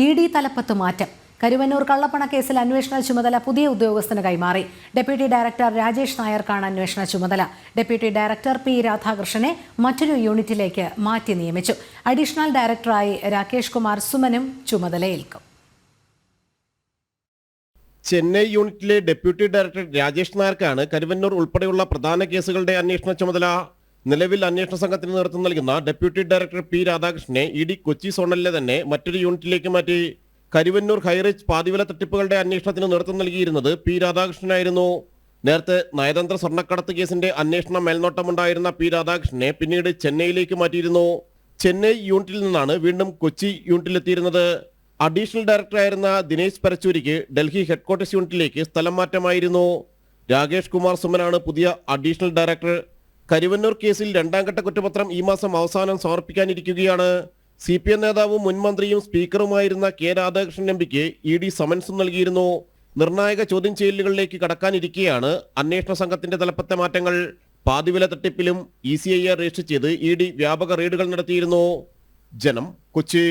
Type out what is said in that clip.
E D തലപ്പത്ത് മാറ്റം. കരുവന്നൂർ കള്ളപ്പണ കേസിൽ അന്വേഷണ ചുമതല പുതിയ ഉദ്യോഗസ്ഥന് കൈമാറി. ഡെപ്യൂട്ടി ഡയറക്ടർ രാജേഷ് നായർക്കാണ് അന്വേഷണ ചുമതല. ഡെപ്യൂട്ടി ഡയറക്ടർ പി രാധാകൃഷ്ണനെ മറ്റൊരു യൂണിറ്റിലേക്ക് മാറ്റി നിയമിച്ചു. അഡീഷണൽ ഡയറക്ടറായി രാകേഷ് കുമാർ സുമനും ചുമതലയേൽക്കും. ചെന്നൈ യൂണിറ്റിലെ ഡെപ്യൂട്ടി ഡയറക്ടർ രാജേഷ് നായർക്കാണ് കരുവന്നൂർ ഉൾപ്പെടെയുള്ള പ്രധാന കേസുകളുടെ അന്വേഷണ ചുമതല നിലവിൽ അന്വേഷണ സംഘത്തിന് നേതൃത്വം നൽകുന്ന ഡെപ്യൂട്ടി ഡയറക്ടർ പി രാധാകൃഷ്ണനെ ഇ ഡി കൊച്ചി സോണലിലെ തന്നെ മറ്റൊരു യൂണിറ്റിലേക്ക് മാറ്റി. കരുവന്നൂർ ഹൈറേഞ്ച് പാതിവില തട്ടിപ്പുകളുടെ അന്വേഷണത്തിന് നേതൃത്വം നൽകിയിരുന്നത് പി രാധാകൃഷ്ണനായിരുന്നു. നേരത്തെ നയതന്ത്ര സ്വർണക്കടത്ത് കേസിന്റെ അന്വേഷണ മേൽനോട്ടമുണ്ടായിരുന്ന പി രാധാകൃഷ്ണനെ പിന്നീട് ചെന്നൈയിലേക്ക് മാറ്റിയിരുന്നു. ചെന്നൈ യൂണിറ്റിൽ നിന്നാണ് വീണ്ടും കൊച്ചി യൂണിറ്റിലെത്തിയിരുന്നത്. അഡീഷണൽ ഡയറക്ടറായിരുന്ന ദിനേശ് പരച്ചൂരിക്ക് ഡൽഹി ഹെഡ്ക്വാർട്ടേഴ്സ് യൂണിറ്റിലേക്ക് സ്ഥലം മാറ്റമായിരുന്നു. രാകേഷ് കുമാർ സുമനാണ് പുതിയ അഡീഷണൽ ഡയറക്ടർ. കരുവന്നൂർ കേസിൽ രണ്ടാം ഘട്ട കുറ്റപത്രം ഈ മാസം അവസാനം സമർപ്പിക്കാനിരിക്കുകയാണ്. സി പി എം നേതാവും മുൻമന്ത്രിയും സ്പീക്കറുമായിരുന്ന കെ രാധാകൃഷ്ണൻ എംപിക്ക് ഇ ഡി സമൻസും നൽകിയിരുന്നു. നിർണായക ചോദ്യം ചെയ്യലുകളിലേക്ക് കടക്കാനിരിക്കെയാണ് അന്വേഷണ സംഘത്തിന്റെ തലപ്പത്തെ മാറ്റങ്ങൾ. പാതിവില തട്ടിപ്പിലും E C I R register ചെയ്ത് ഇ ഡി വ്യാപക റെയ്ഡുകൾ നടത്തിയിരുന്നു. ജനം കൊച്ചി.